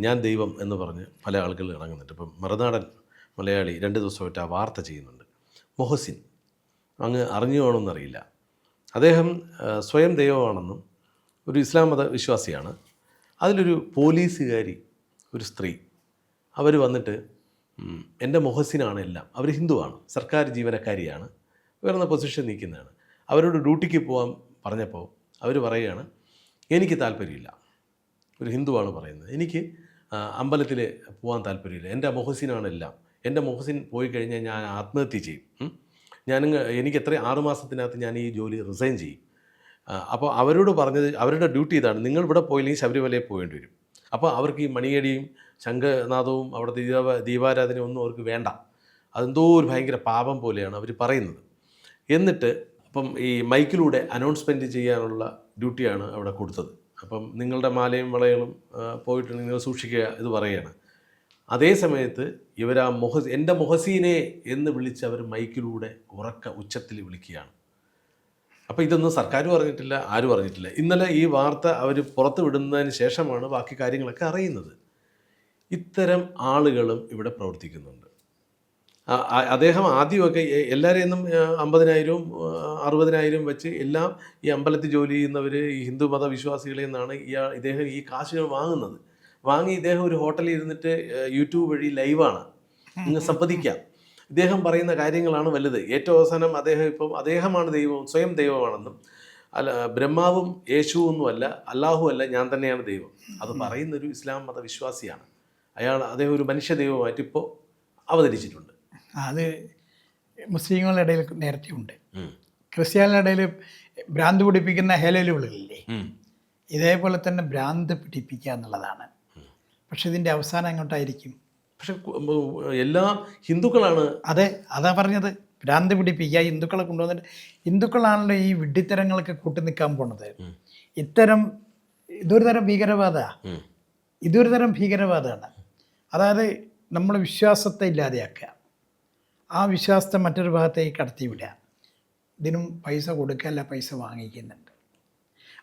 ഞാൻ ദൈവം എന്ന് പറഞ്ഞ് പല ആളുകൾ ഇറങ്ങുന്നുണ്ട്. ഇപ്പം മറുനാടൻ മലയാളി രണ്ട് ദിവസമായിട്ട് ആ വാർത്ത ചെയ്യുന്നുണ്ട്. മൊഹസിൻ. അങ്ങ് അറിഞ്ഞു കാണുമെന്നറിയില്ല അദ്ദേഹം സ്വയം ദൈവമാണെന്നും ഒരു ഇസ്ലാം മത വിശ്വാസിയാണ്. അതിലൊരു പോലീസുകാരി ഒരു സ്ത്രീ അവർ വന്നിട്ട് എന്റെ മൊഹസിനാണ് എല്ലാം. അവർ ഹിന്ദുവാണ്. സർക്കാർ ജീവനക്കാരിയാണ്. ഉയർന്ന പൊസിഷൻ നിൽക്കുന്നതാണ്. അവരോട് ഡ്യൂട്ടിക്ക് പോകാൻ പറഞ്ഞപ്പോൾ അവർ പറയുകയാണ് എനിക്ക് താല്പര്യമില്ല. ഒരു ഹിന്ദുവാണ് പറയുന്നത്. എനിക്ക് അമ്പലത്തിൽ പോകാൻ താല്പര്യമില്ല. എന്റെ മൊഹസിനാണ് എല്ലാം എന്റെ മൊഹസിൻ പോയി കഴിഞ്ഞാൽ ഞാൻ ആത്മഹത്യ ചെയ്യും. ഞാൻ എനിക്ക് എത്ര ആറുമാസത്തിനകത്ത് ഞാൻ ഈ ജോലി റിസൈൻ ചെയ്യും. അപ്പോൾ അവരോട് പറഞ്ഞത് അവരുടെ ഡ്യൂട്ടി ഇതാണ്. നിങ്ങൾ ഇവിടെ പോയില്ലെങ്കിൽ ശബരിമലയിൽ പോകേണ്ടി വരും. അപ്പോൾ അവർക്ക് ഈ മണിയടിയും ശംഖനാഥവും അവിടുത്തെ ദീപ ദീപാരാധനയും ഒന്നും അവർക്ക് വേണ്ട. അതെന്തോ ഒരു ഭയങ്കര പാപം പോലെയാണ് അവർ പറയുന്നത്. എന്നിട്ട് അപ്പം ഈ മൈക്കിലൂടെ അനൗൺസ്മെന്റ് ചെയ്യാനുള്ള ഡ്യൂട്ടിയാണ് അവിടെ കൊടുത്തത്. അപ്പം നിങ്ങളുടെ മാലയും വളയലും പോയിട്ടുണ്ടെങ്കിൽ നിങ്ങൾ സൂക്ഷിക്കുക ഇത് പറയുകയാണ്. അതേ സമയത്ത് ഇവർ ആ മൊഹ എന്റെ മൊഹസീനെ എന്ന് വിളിച്ച് അവർ മൈക്കിലൂടെ ഉറക്ക ഉച്ചത്തിൽ വിളിക്കുകയാണ്. അപ്പോൾ ഇതൊന്നും സർക്കാരും അറിഞ്ഞിട്ടില്ല ആരും അറിഞ്ഞിട്ടില്ല. ഇന്നലെ ഈ വാർത്ത അവർ പുറത്ത് വിടുന്നതിന് ശേഷമാണ് ബാക്കി കാര്യങ്ങളൊക്കെ അറിയുന്നത്. ഇത്തരം ആളുകളും ഇവിടെ പ്രവർത്തിക്കുന്നുണ്ട്. അദ്ദേഹം ആദ്യമൊക്കെ എല്ലാവരെയും അമ്പതിനായിരവും അറുപതിനായിരവും വെച്ച് എല്ലാം ഈ അമ്പലത്തിൽ ജോലി ചെയ്യുന്നവർ ഈ ഹിന്ദു മത വിശ്വാസികളിൽ നിന്നാണ് ഇയാൾ ഇദ്ദേഹം ഈ കാശുകൾ വാങ്ങുന്നത്. വാങ്ങി ഇദ്ദേഹം ഒരു ഹോട്ടലിൽ ഇരുന്നിട്ട് യൂട്യൂബ് വഴി ലൈവാണ്. ഇങ്ങ് സംവദിക്കാം. ഇദ്ദേഹം പറയുന്ന കാര്യങ്ങളാണ് വലുത്. ഏറ്റവും അവസാനം അദ്ദേഹം ഇപ്പം അദ്ദേഹമാണ് ദൈവം സ്വയം ദൈവമാണെന്നും അല്ല ബ്രഹ്മാവും യേശുവൊന്നും അല്ല അല്ലാഹു അല്ല ഞാൻ തന്നെയാണ് ദൈവം. അത് പറയുന്നൊരു ഇസ്ലാം മതവിശ്വാസിയാണ്. അയാൾ അദ്ദേഹം ഒരു മനുഷ്യ ദൈവമായിട്ട് ഇപ്പോൾ അവതരിച്ചിട്ടുണ്ട്. അത് മുസ്ലിങ്ങളുടെ ഇടയിൽ നേരത്തെ ഉണ്ട്. ക്രിസ്ത്യാനികളുടെ ഇടയിൽ ഭ്രാന്ത് പിടിപ്പിക്കുന്ന ഹേലലുകളില്ലേ ഇതേപോലെ തന്നെ ഭ്രാന്ത് പിടിപ്പിക്കുക എന്നുള്ളതാണ്. പക്ഷെ ഇതിന്റെ അവസാനം എങ്ങോട്ടായിരിക്കും? പക്ഷെ എല്ലാ ഹിന്ദുക്കളാണ്. അതെ അതാ പറഞ്ഞത്. ഭ്രാന്ത് പിടിപ്പിക്കുക ഹിന്ദുക്കളെ കൊണ്ടുവന്നിട്ട് ഹിന്ദുക്കളാണല്ലോ ഈ വിഡ്ഢിത്തരങ്ങൾക്ക് കൂട്ടി നിൽക്കാൻ പോണത്. ഇത്തരം ഇതൊരു തരം ഭീകരവാദമാണ്. ഇതൊരു തരം ഭീകരവാദമാണ് അതായത് നമ്മൾ വിശ്വാസത്തെ ഇല്ലാതെയാക്കുക. ആ വിശ്വാസത്തെ മറ്റൊരു ഭാഗത്തേക്ക് കടത്തിവിടുക. ഇതിനും പൈസ കൊടുക്കല്ല പൈസ വാങ്ങിക്കുന്നുണ്ട്.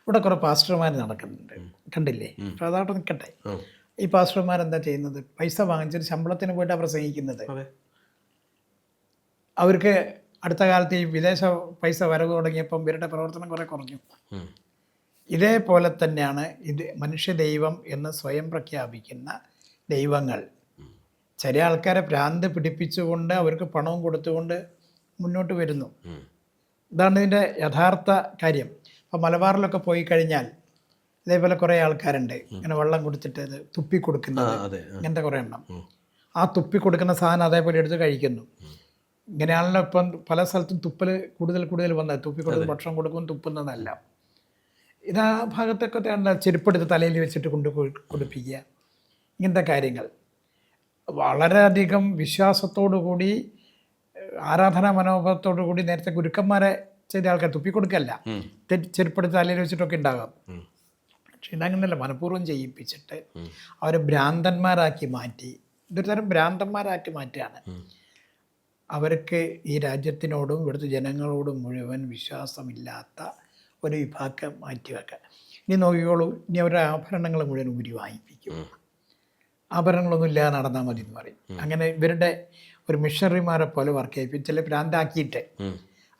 ഇവിടെ കുറേ പാസ്റ്റർമാർ നടക്കുന്നുണ്ട്. കണ്ടില്ലേ? അപ്പോൾ അതവിടെ നിൽക്കട്ടെ ഈ പാസ്റ്റർമാർ എന്താ ചെയ്യുന്നത്? പൈസ വാങ്ങിച്ചിട്ട് ശമ്പളത്തിന് പോയിട്ടാണ് പ്രസംഗിക്കുന്നത് സ്നേഹിക്കുന്നത്. അവർക്ക് അടുത്ത കാലത്ത് ഈ വിദേശ പൈസ വരവ് തുടങ്ങിയപ്പം ഇവരുടെ പ്രവർത്തനം കുറേ കുറഞ്ഞു. ഇതേപോലെ തന്നെയാണ് ഇത് മനുഷ്യ ദൈവം എന്ന് സ്വയം പ്രഖ്യാപിക്കുന്ന ദൈവങ്ങൾ. ചില ആൾക്കാരെ ഭ്രാന്ത് പിടിപ്പിച്ചുകൊണ്ട് അവർക്ക് പണവും കൊടുത്തുകൊണ്ട് മുന്നോട്ട് വരുന്നു. ഇതാണ് ഇതിന്റെ യഥാർത്ഥ കാര്യം. അപ്പോൾ മലബാറിലൊക്കെ പോയി കഴിഞ്ഞാൽ ഇതേപോലെ കുറേ ആൾക്കാരുണ്ട്. ഇങ്ങനെ വെള്ളം കുടിച്ചിട്ട് ഇത് തുപ്പി കൊടുക്കുന്നത് ഇങ്ങനത്തെ കുറേ എണ്ണം. ആ തുപ്പി കൊടുക്കുന്ന സാധനം അതേപോലെ എടുത്ത് കഴിക്കുന്നു. ഇങ്ങനെയാണല്ലോ ഇപ്പം പല സ്ഥലത്തും തുപ്പൽ കൂടുതൽ കൂടുതൽ വന്നത്. തുപ്പി കൊടുക്കുന്ന ഭക്ഷണം കൊടുക്കും തുപ്പുന്നതല്ല. ഇത് ആ ഭാഗത്തൊക്കെ ചെരുപ്പെടുത്ത് തലയിൽ വെച്ചിട്ട് കൊണ്ട് കൊടുപ്പിക്കുക. ഇങ്ങനത്തെ കാര്യങ്ങൾ. വളരെയധികം വിശ്വാസത്തോടു കൂടി ആരാധനാ മനോഭാവത്തോടു കൂടി നേരത്തെ ഗുരുക്കന്മാരെ ചെയ്ത ആൾക്കാർ തുപ്പി കൊടുക്കല്ല ഉം. ചെരുപ്പെടുത്ത് തലയിൽ വെച്ചിട്ടൊക്കെ ഉണ്ടാകാം. പക്ഷെ ഇതങ്ങനെയല്ല മനഃപൂർവം ചെയ്യിപ്പിച്ചിട്ട് അവരെ ഭ്രാന്തന്മാരാക്കി മാറ്റി ഇതൊരു തരം ഭ്രാന്തന്മാരാക്കി മാറ്റുകയാണ്. അവർക്ക് ഈ രാജ്യത്തിനോടും ഇവിടുത്തെ ജനങ്ങളോടും മുഴുവൻ വിശ്വാസമില്ലാത്ത ഒരു വിഭാഗം മാറ്റിവെക്കുക. ഇനി നോക്കിക്കോളൂ ഇനി അവരുടെ ആഭരണങ്ങൾ മുഴുവൻ ഊരി വാങ്ങിപ്പിക്കും. ആഭരണങ്ങളൊന്നും ഇല്ലാതെ നടന്നാൽ മതി എന്ന് പറയും. അങ്ങനെ ഇവരുടെ ഒരു മിഷണറിമാരെ പോലെ വർക്ക് ചെയ്യിപ്പിച്ച് ചില ഭ്രാന്താക്കിയിട്ട്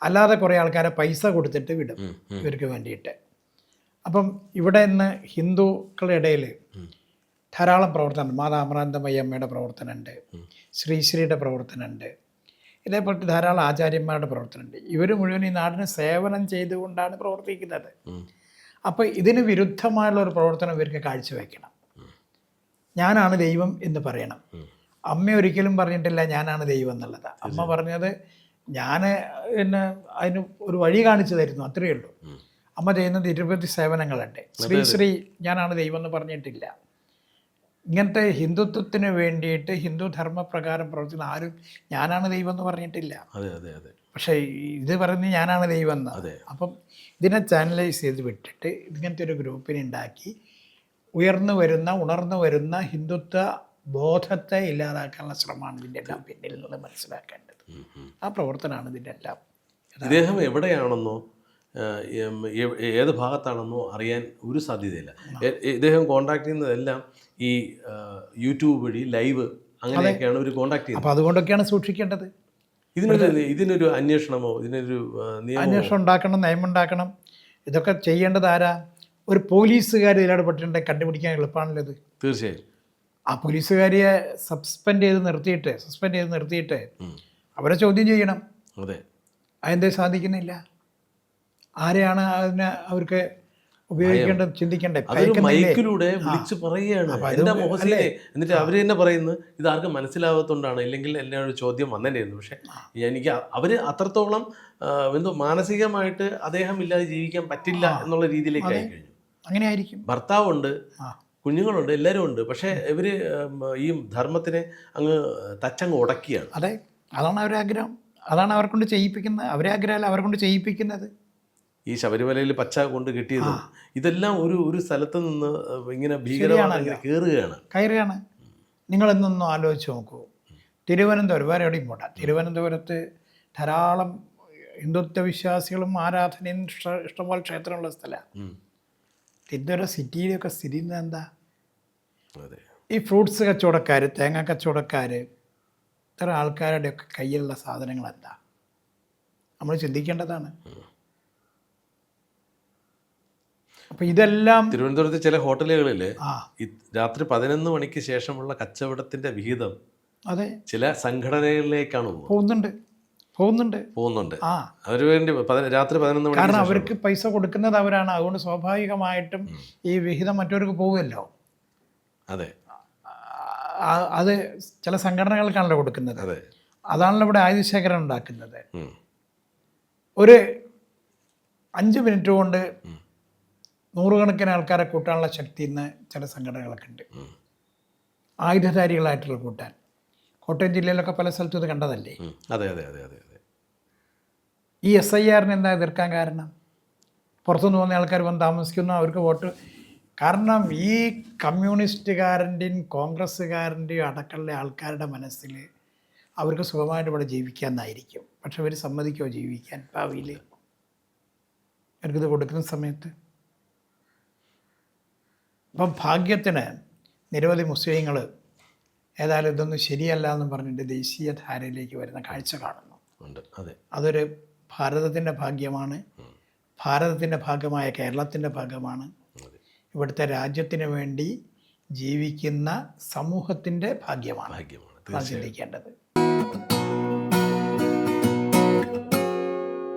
അല്ലാതെ കുറേ ആൾക്കാരെ പൈസ കൊടുത്തിട്ട് വിടും. ഇവർക്ക് വേണ്ടിയിട്ട്. അപ്പം ഇവിടെ ഇന്ന് ഹിന്ദുക്കളുടെ ഇടയിൽ ധാരാളം പ്രവർത്തനം മാതാ അമരാന്തമയ്യമ്മയുടെ പ്രവർത്തനമുണ്ട് ശ്രീശ്രീയുടെ പ്രവർത്തനമുണ്ട്. ഇതേപോലത്തെ ധാരാളം ആചാര്യന്മാരുടെ പ്രവർത്തനമുണ്ട്. ഇവർ മുഴുവൻ ഈ നാടിന് സേവനം ചെയ്തുകൊണ്ടാണ് പ്രവർത്തിക്കുന്നത്. അപ്പോൾ ഇതിന് വിരുദ്ധമായുള്ള ഒരു പ്രവർത്തനം ഇവർക്ക് കാഴ്ചവെക്കണം. ഞാനാണ് ദൈവം എന്ന് പറയണം. അമ്മ ഒരിക്കലും പറഞ്ഞിട്ടില്ല ഞാനാണ് ദൈവം എന്നുള്ളത്. അമ്മ പറഞ്ഞത് ഞാൻ എന്നെ അതിന് ഒരു വഴി കാണിച്ചു തരുന്നു അത്രയേ ഉള്ളൂ. അമ്മ ചെയ്യുന്നത് ഇരുപത്തി സേവനങ്ങളുണ്ട് ശ്രീ ശ്രീ ഞാനാണ് ദൈവം എന്ന് പറഞ്ഞിട്ടില്ല. ഇങ്ങനത്തെ ഹിന്ദുത്വത്തിന് വേണ്ടിയിട്ട് ഹിന്ദു ധർമ്മപ്രകാരം പ്രവർത്തിക്കുന്ന ആരും ഞാനാണ് ദൈവം എന്ന് പറഞ്ഞിട്ടില്ല. പക്ഷേ ഇത് പറയുന്നത് ഞാനാണ് ദൈവം എന്ന്. അപ്പം ഇതിനെ ചാനലൈസ് ചെയ്ത് വിട്ടിട്ട് ഇങ്ങനത്തെ ഒരു ഗ്രൂപ്പിനെ ഉണ്ടാക്കി ഉയർന്നു വരുന്ന ഉണർന്നു വരുന്ന ഹിന്ദുത്വ ബോധത്തെ ഇല്ലാതാക്കാനുള്ള ശ്രമമാണ് ഇതിന്റെ എല്ലാം പിന്നിൽ നിന്ന് മനസ്സിലാക്കേണ്ടത്. ആ പ്രവർത്തനമാണ് ഇതിന്റെ എല്ലാം. ഇദ്ദേഹം എവിടെയാണെന്നോ ഏത് ഭാഗത്താണെന്നോ അറിയാൻ ഒരു സാധ്യതയില്ല. ഇദ്ദേഹം കോണ്ടാക്ട് ചെയ്യുന്നതെല്ലാം ഈ യൂട്യൂബ് വഴി ലൈവ് അങ്ങനെയൊക്കെയാണ് ഒരു കോണ്ടാക്ട് ചെയ്യുന്നത്. അപ്പോൾ അതുകൊണ്ടൊക്കെയാണ് സൂക്ഷിക്കേണ്ടത്. ഇതിനൊരു ഇതിനൊരു അന്വേഷണമോ ഇതിനൊരു അന്വേഷണം ഉണ്ടാക്കണം നിയമം ഉണ്ടാക്കണം ഇതൊക്കെ ചെയ്യേണ്ടത് ആരാ? ഒരു പോലീസുകാർ ഇതിലിടപെട്ടിട്ടുണ്ടെങ്കിൽ കണ്ടുപിടിക്കാൻ എളുപ്പമാണല്ലോ ഇത് തീർച്ചയായും. ആ പോലീസുകാരിയെ സസ്പെൻഡ് ചെയ്ത് നിർത്തിയിട്ട് സസ്പെൻഡ് ചെയ്ത് നിർത്തിയിട്ട് അവരെ ചോദ്യം ചെയ്യണം. അതെ. അതെന്തേ സാധിക്കുന്നില്ല? ആരെയാണ് അതിനെ അവർക്ക് ഉപയോഗിക്കേണ്ടത് ചിന്തിക്കണ്ടേ അതൊരു മൈക്കിലൂടെ വിളിച്ചു പറയുകയാണ്. എന്നിട്ട് അവർ തന്നെ പറയുന്നു ഇത് ആർക്കും മനസ്സിലാവാത്തോണ്ടാണ്. ഇല്ലെങ്കിൽ എന്നെ ഒരു ചോദ്യം വന്നേനായിരുന്നു പക്ഷെ എനിക്ക് അവർ അത്രത്തോളം എന്തോ മാനസികമായിട്ട് അദ്ദേഹം ഇല്ലാതെ ജീവിക്കാൻ പറ്റില്ല എന്നുള്ള രീതിയിലേക്ക് ആയി കഴിഞ്ഞു അങ്ങനെ ആയിരിക്കും ഭർത്താവുണ്ട് കുഞ്ഞുങ്ങളുണ്ട് എല്ലാവരും ഉണ്ട് പക്ഷേ ഇവർ ഈ ധർമ്മത്തിനെ അങ്ങ് തച്ചങ്ങ് ഉടക്കിയാണ്. അതെ അതാണ് അവരുടെ ആഗ്രഹം. അതാണ് അവരെ കൊണ്ട് ചെയ്യിപ്പിക്കുന്നത് അവരെ ആഗ്രഹമല്ല അവരെ കൊണ്ട് ചെയ്യിപ്പിക്കുന്നത്. ഈ ശബരിമലയിൽ പച്ച കൊണ്ട് കിട്ടിയത് ഇതെല്ലാം ഒരു ഒരു സ്ഥലത്ത് നിന്ന് ഇങ്ങനെ ഇങ്ങനെ കയറുകയാണ് കയറുകയാണ്. നിങ്ങൾ എന്നൊന്നും ആലോചിച്ച് നോക്കൂ. തിരുവനന്തപുരം വേറെ എവിടെയും പോട്ടെ തിരുവനന്തപുരത്ത് ധാരാളം ഹിന്ദുത്വ വിശ്വാസികളും ആരാധനയും ഇഷ്ടം ഇഷ്ടംപോലെ ക്ഷേത്രമുള്ള സ്ഥലമാണ്. തിരുവനന്തപുരം സിറ്റിയിലൊക്കെ സ്ഥിതി എന്താ അതെ. ഈ ഫ്രൂട്ട്സ് കച്ചവടക്കാർ തേങ്ങ കച്ചവടക്കാർ ഇത്തരം ആൾക്കാരുടെയൊക്കെ കയ്യിലുള്ള സാധനങ്ങൾ എന്താ നമ്മൾ ചിന്തിക്കേണ്ടതാണ് അപ്പൊ ഇതെല്ലാം തിരുവനന്തപുരത്തെ ചില ഹോട്ടലുകളിൽ രാത്രി പതിനൊന്ന് മണിക്ക് ശേഷമുള്ള കച്ചവടത്തിന്റെ വിഹിതം അതെ. ചില സംഘടനകളിലേക്കാണ് പോകുന്നുണ്ട്. പോകുന്നുണ്ട്. പോകുന്നുണ്ട്. ആ. അവർ വേണ്ടി രാത്രി പതിനൊന്ന് മണി കാരണം അവർക്ക് പൈസ കൊടുക്കുന്നത് അവരാണ്. അതുകൊണ്ട് സ്വാഭാവികമായിട്ടും ഈ വിഹിതം മറ്റവർക്ക് പോകുമല്ലോ അതെ. അത് ചില സംഘടനകൾക്കാണല്ലോ കൊടുക്കുന്നത്. അതെ. അതാണല്ലോ ഇവിടെ ആയുധശേഖരം ഉണ്ടാക്കുന്നത്. ഒരു അഞ്ച് മിനിറ്റ് കൊണ്ട് നൂറുകണക്കിന് ആൾക്കാരെ കൂട്ടാനുള്ള ശക്തി ഇന്ന് ചില സംഘടനകളൊക്കെ ഉണ്ട്. ആയുധധാരികളായിട്ടുള്ള കൂട്ടാൻ. കോട്ടയം ജില്ലയിലൊക്കെ പല സ്ഥലത്തും ഇത് കണ്ടതല്ലേ? അതെ അതെ അതെ അതെ. ഈ എസ് ഐ ആറിന് എന്താ എതിർക്കാൻ കാരണം? പുറത്തുനിന്ന് പോകുന്ന ആൾക്കാർ വന്ന് താമസിക്കുന്നു അവർക്ക് വോട്ട്. കാരണം ഈ കമ്മ്യൂണിസ്റ്റുകാരന്റെയും കോൺഗ്രസ്സുകാരന്റെയും അടക്കമുള്ള ആൾക്കാരുടെ മനസ്സിൽ അവർക്ക് സുഖമായിട്ട് ഇവിടെ ജീവിക്കാമെന്നായിരിക്കും പക്ഷെ അവർ സമ്മതിക്കുമോ ജീവിക്കാൻ? ഭാവിയിൽ. അവർക്കിത് കൊടുക്കുന്ന സമയത്ത്. അപ്പം ഭാഗ്യത്തിന് നിരവധി മുസ്ലിങ്ങൾ ഏതായാലും ഇതൊന്നും ശരിയല്ല എന്ന് പറഞ്ഞിട്ട് ദേശീയ ധാരയിലേക്ക് വരുന്ന കാഴ്ച കാണുന്നു. അതെ. അതൊരു ഭാരതത്തിന്റെ ഭാഗ്യമാണ്. ഭാരതത്തിന്റെ ഭാഗമായ കേരളത്തിന്റെ ഭാഗമാണ്. ഇവിടുത്തെ രാജ്യത്തിന് വേണ്ടി ജീവിക്കുന്ന സമൂഹത്തിന്റെ ഭാഗ്യമാണ്. ഭാഗ്യമാണ്. ചിന്തിക്കേണ്ടത്.